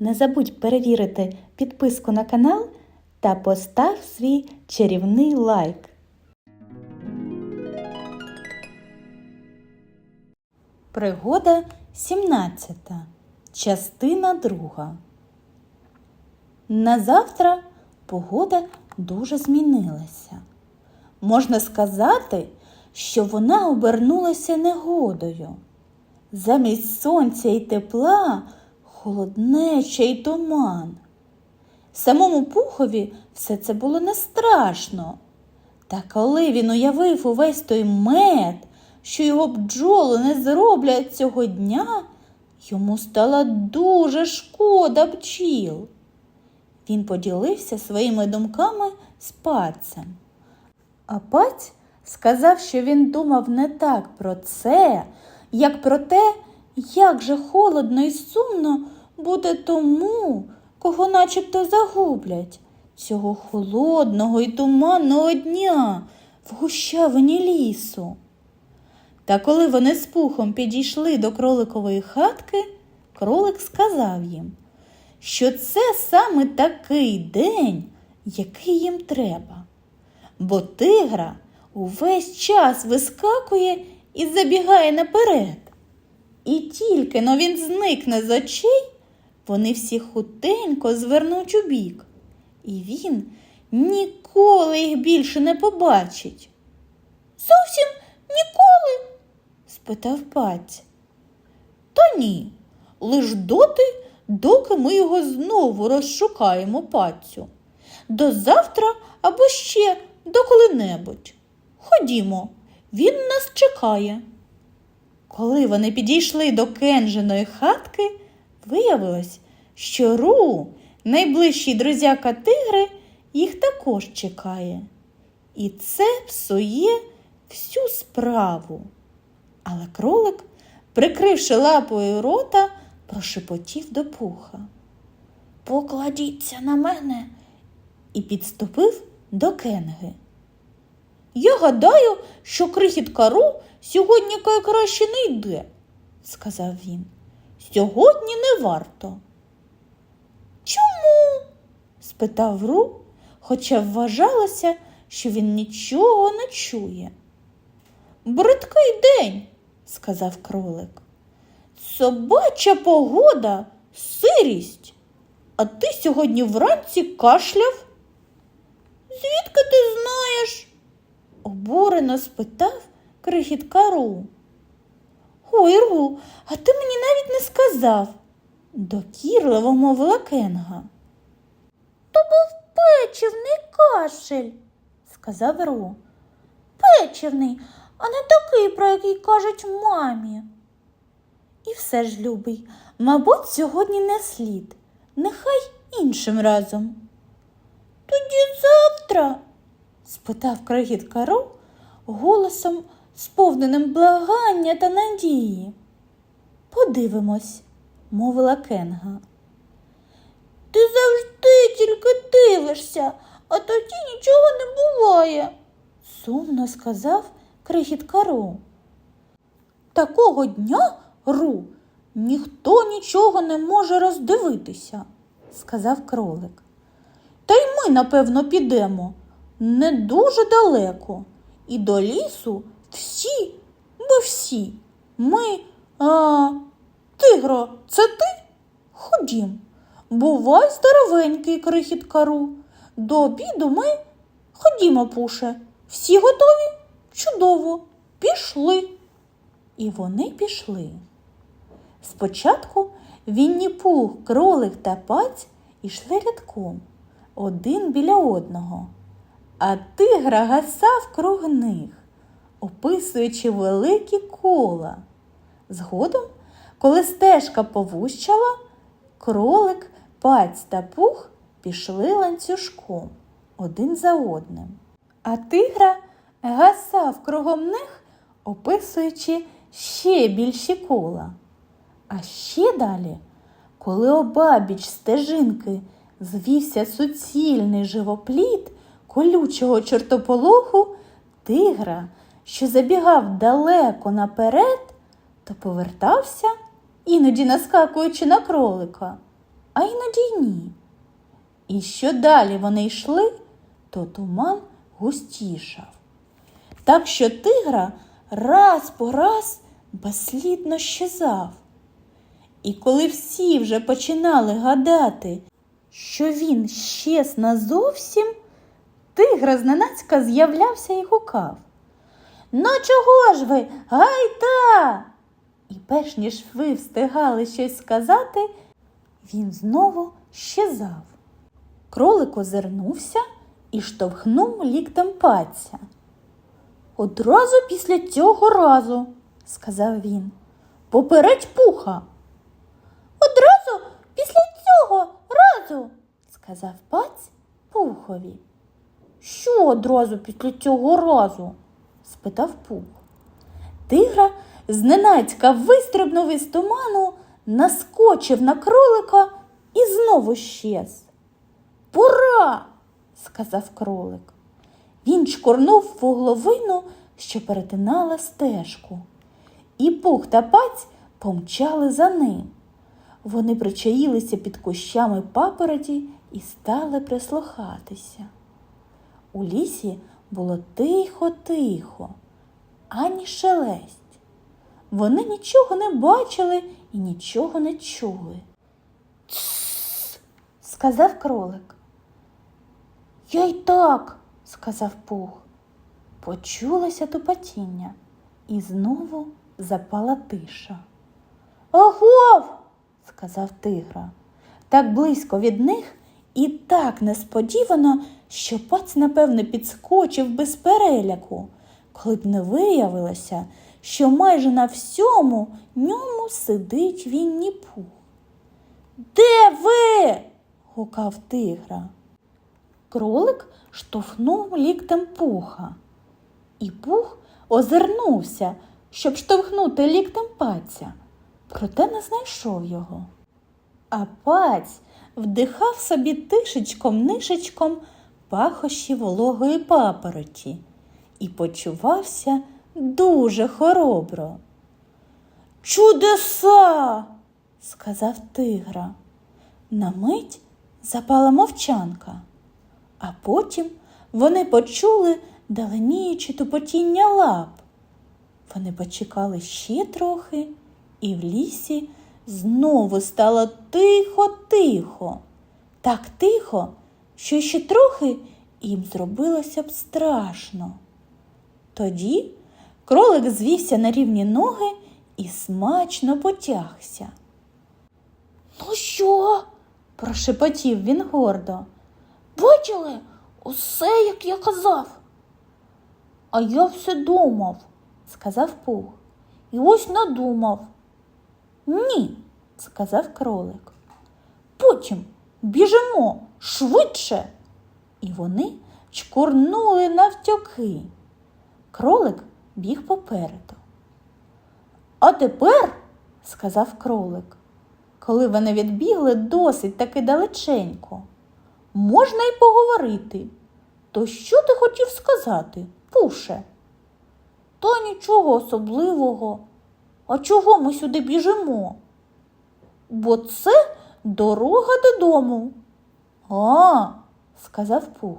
Не забудь перевірити підписку на канал та постав свій чарівний лайк. Пригода 17. Частина 2. На завтра погода дуже змінилася. Можна сказати, що вона обернулася негодою. Замість сонця і тепла холоднеча й туман. Самому пухові все це було не страшно. Та коли він уявив увесь той мед, що його бджоли не зроблять цього дня, йому стало дуже шкода бджіл. Він поділився своїми думками з пацем. А паць сказав, що він думав не так про це, як про те, як же холодно і сумно буде тому, кого начебто загублять цього холодного і туманного дня в гущавині лісу. Та коли вони з пухом підійшли до кроликової хатки, кролик сказав їм, що це саме такий день, який їм треба. Бо тигра увесь час вискакує і забігає наперед. І тільки но він зникне з очей, вони всі хутенько звернуть у бік, і він ніколи їх більше не побачить. Зовсім ніколи? спитав паць. Та ні, лиш доти, доки ми його знову розшукаємо пацю. До завтра або ще до коли-небудь. Ходімо, він нас чекає. Коли вони підійшли до Кенжиної хатки, виявилось, що Ру, найближчий друзяка тигри, їх також чекає. І це псує всю справу. Але кролик, прикривши лапою рота, прошепотів до пуха. Покладіться на мене і підступив до Кенги. Я гадаю, що крихітка Ру сьогодні краще не йде, сказав він. Сьогодні не варто. Чому? спитав Ру, хоча вважалося, що він нічого не чує. Бридкий день, сказав кролик. Собача погода, сирість. А ти сьогодні вранці кашляв? Звідки ти знаєш? обурено спитав крихітка Ру. Ой, Ру, а ти мені навіть не сказав, докірливо мовила Кенга. То був печивний кашель, сказав Ру. Печивний, а не такий, про який кажуть мамі. І все ж, любий, мабуть, сьогодні не слід, нехай іншим разом. Тоді завтра? спитав крихітка Ру голосом, сповненим благання та надії. Подивимось, мовила Кенга. Ти завжди тільки дивишся, а тоді нічого не буває, сумно сказав крихітка Ру. Такого дня, Ру, ніхто нічого не може роздивитися, сказав кролик. Та й ми, напевно, підемо не дуже далеко. І до лісу всі, бо всі. Ми, а, тигро, це ти? Ходім. Бувай здоровенький, крихіткару. До обіду ми ходімо, пуше. Всі готові? Чудово, пішли. І вони пішли. Спочатку Вінні Пух, кролик та паць ішли рядком, один біля одного, а тигра гасав круг них, описуючи великі кола. Згодом, коли стежка повущала, кролик, паць та пух пішли ланцюжком один за одним. А тигра гасав кругом них, описуючи ще більші кола. А ще далі, коли обабіч стежинки звівся суцільний живопліт колючого чортополоху, тигра, що забігав далеко наперед, то повертався, іноді наскакуючи на кролика. а іноді й ні. І що далі вони йшли, то туман густішав. Так що тигра раз по раз безслідно щезав. І коли всі вже починали гадати, що він щез назовсім, тигра зненацька з'являвся і гукав. Ну чого ж ви, гайда? І перш ніж ви встигали щось сказати, він знову щезав. Кролик озирнувся і штовхнув ліктем паця. Одразу після цього разу, сказав він, попередь пуха. Одразу після цього разу, сказав паць пухові. Що одразу після цього разу? Спитав пух. Тигра зненацька вистрибнув із туману, наскочив на кролика і знову щез. Пора, сказав кролик. Він чкорнув вугловину, що перетинала стежку. І пух та паць помчали за ним. Вони причаїлися під кущами папороті і стали прислухатися. У лісі було тихо-тихо, ані шелесть. Вони нічого не бачили і нічого не чули. Тсс, сказав кролик. Я й так, сказав пух. Почулося тупотіння, і знову запала тиша. Агов, сказав тигра, так близько від них і так несподівано, що пац, напевне, підскочив без переляку, коли б не виявилося, що майже на всьому ньому сидить Вінні Пух. Де ви? гукав тигра. Кролик штовхнув ліктем пуха, і пух озирнувся, щоб штовхнути ліктем паця, проте не знайшов його. А паць вдихав собі тишечком-нишечком пахощі вологої папороті і почувався дуже хоробро. Чудеса, сказав тигра. На мить запала мовчанка, а потім вони почули даленіюче тупотіння лап. Вони почекали ще трохи, і в лісі знову стало тихо-тихо, так тихо, що ще трохи їм зробилося б страшно. Тоді кролик звівся на рівні ноги і смачно потягся. Ну що? прошепотів він гордо. Бачили усе, як я казав. А я все думав, сказав пух. І ось надумав. Ні, сказав кролик. Потім біжимо швидше. І вони чкурнули навтьоки. Кролик біг попереду. А тепер, сказав кролик, коли вони відбігли досить таки далеченько, можна й поговорити. То що ти хотів сказати, пуше? Та нічого особливого. А чого ми сюди біжимо? Бо це дорога додому. А, сказав пух.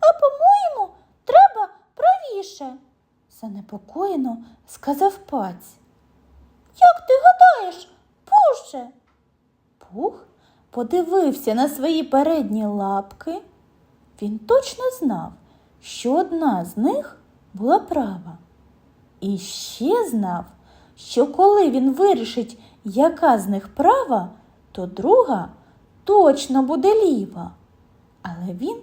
А по-моєму, треба правіше, занепокоєно сказав паць. Як ти гадаєш, пуше? Пух подивився на свої передні лапки. Він точно знав, що одна з них була права. І ще знав, що коли він вирішить, яка з них права, то друга точно буде ліва. Але він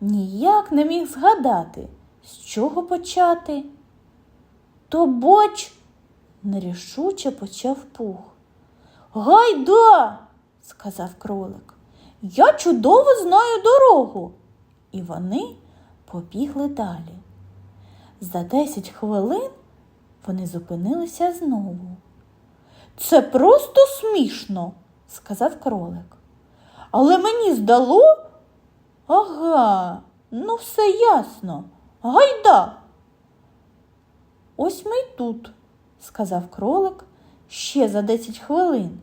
ніяк не міг згадати, з чого почати. То боч, нерішуче почав пух. Гайда, сказав кролик. Я чудово знаю дорогу. І вони побігли далі. За десять хвилин вони зупинилися знову. Це просто смішно, сказав кролик. Але мені здало. Ага, ну все ясно. Гайда. Ось ми й тут, сказав кролик ще за десять хвилин.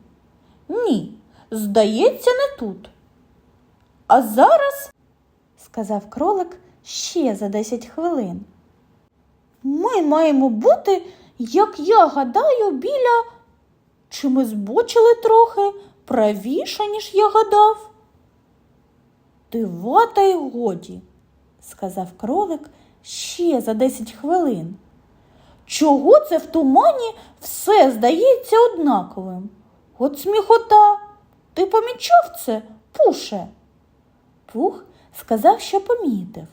Ні, здається, не тут. А зараз сказав кролик ще за 10 хвилин. ми маємо бути, як я гадаю, біля. Чи ми збочили трохи правіше, ніж я гадав? Дива та й годі, сказав кролик ще за 10 хвилин. чого це в тумані все здається однаковим? От сміхота. Ти помічав це, пуше? Пух сказав, що помітив.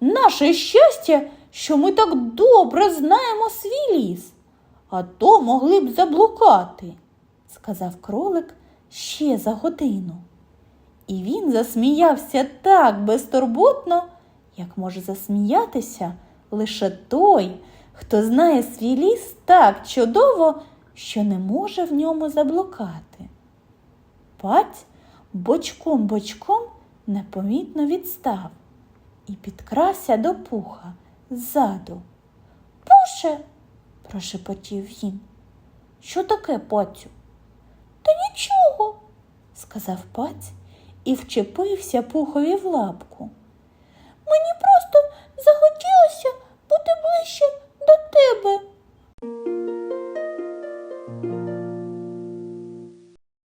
Наше щастя, що ми так добре знаємо свій ліс, а то могли б заблукати. Сказав кролик ще за годину. І він засміявся так безтурботно, як може засміятися лише той, хто знає свій ліс так чудово, що не може в ньому заблукати. Паць бочком-бочком непомітно відстав і підкрався до пуха ззаду. Пуше, Прошепотів він. що таке, пацю? То нічого, сказав паць і вчепився пухові в лапку. Мені просто захотілося бути ближче до тебе.